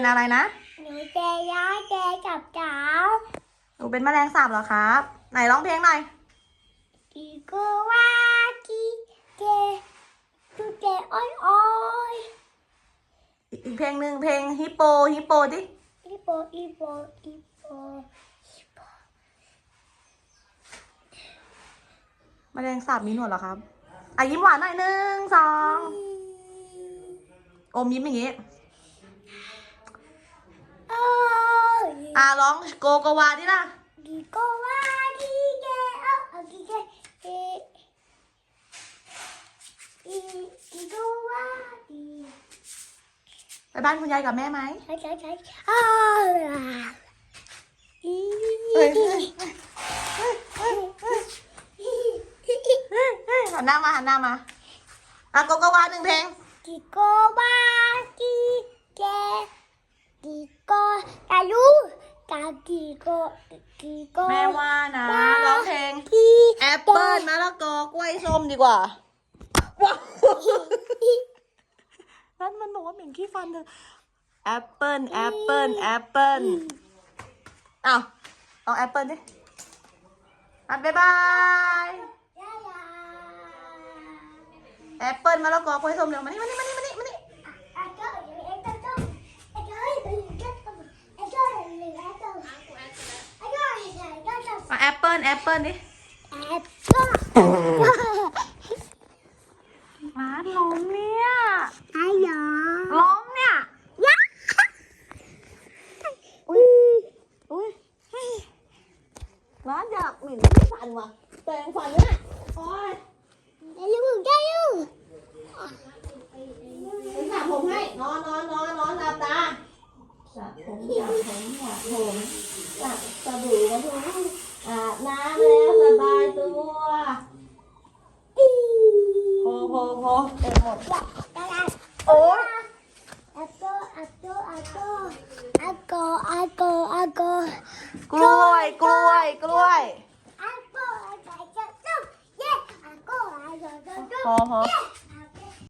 เป็นอะไรนะ หนูเจย้ายเจจับจ๋าหนูเป็นแมลงสาบเหรอครับ ไหนร้องเพลงหน่อย กีกูว่ากีเจจูเจอ้อยอ้อยอีกอีกเพลงหนึ่งเพลงฮิปโปฮิปโปดิอีโปอีโปอีโปแมลงสาบมีหนวดเหรอครับ อะยิ้มหวานหน่อยหนึ่งสองอมยิ้มอย่างงี้ โอ้ ยอะร้องโกโกวาดิล่ะกีกูว่ากีเจอ้อยกีเจเจกีกีกูว่ากีไปบ้านคุณยายกับแม่ไหมใช่ใช่ใช่อ้าวอีเฮ้ยเฮ้ยเฮ้ยเฮ้ยเฮ้ยเฮ้ยหันหน้ามาหันหน้ามาอะโกโกวาหนึ่งเพลงกีโกบากีเกกีโกตาลูตา กีโกกีโกแม่ว่านะร้องเพลงกีแอปเปิ้ลมะละกอกล้วยส้มดีกว่าว้าวนั่นมันบอกว่าเหม็นขี้ฟันเธอแอปเปิ้ลแอปเปิ้ลแอปเปิ้ลอ้าวลองแอปเปิ้ลดิอันบ๊ายบายยาลาแอปเปิ้ลมะละกอกล้วยส้มเร็วมานี่มานี่มานี่ ปเปิ้ลแอปเปิ้ลดิแอปเปิ้ลมาล้มเนี่ยไอ้ยาล้มเนี่ยยาอุ้ยอุ้ยร้านอยากเหม็นขี้ฟันว่ะแปรงฟันเนี่ยโอ้ยได้ลูกได้ลูกไปสระผมให้ นอนนอนนอนนอนหลับตาสระผมสระผมสระผมสระสบู่มาถู อาบน้ำแล้วสบายตัวโหโหโหเต็มหมด โอ้ยอาโกอาโกอาโกอาโกอาโกอาโกกล้วย กล้วย กล้วย อาโกอาโกอาโกอาโกอาโกอาโกอาโก หอหอ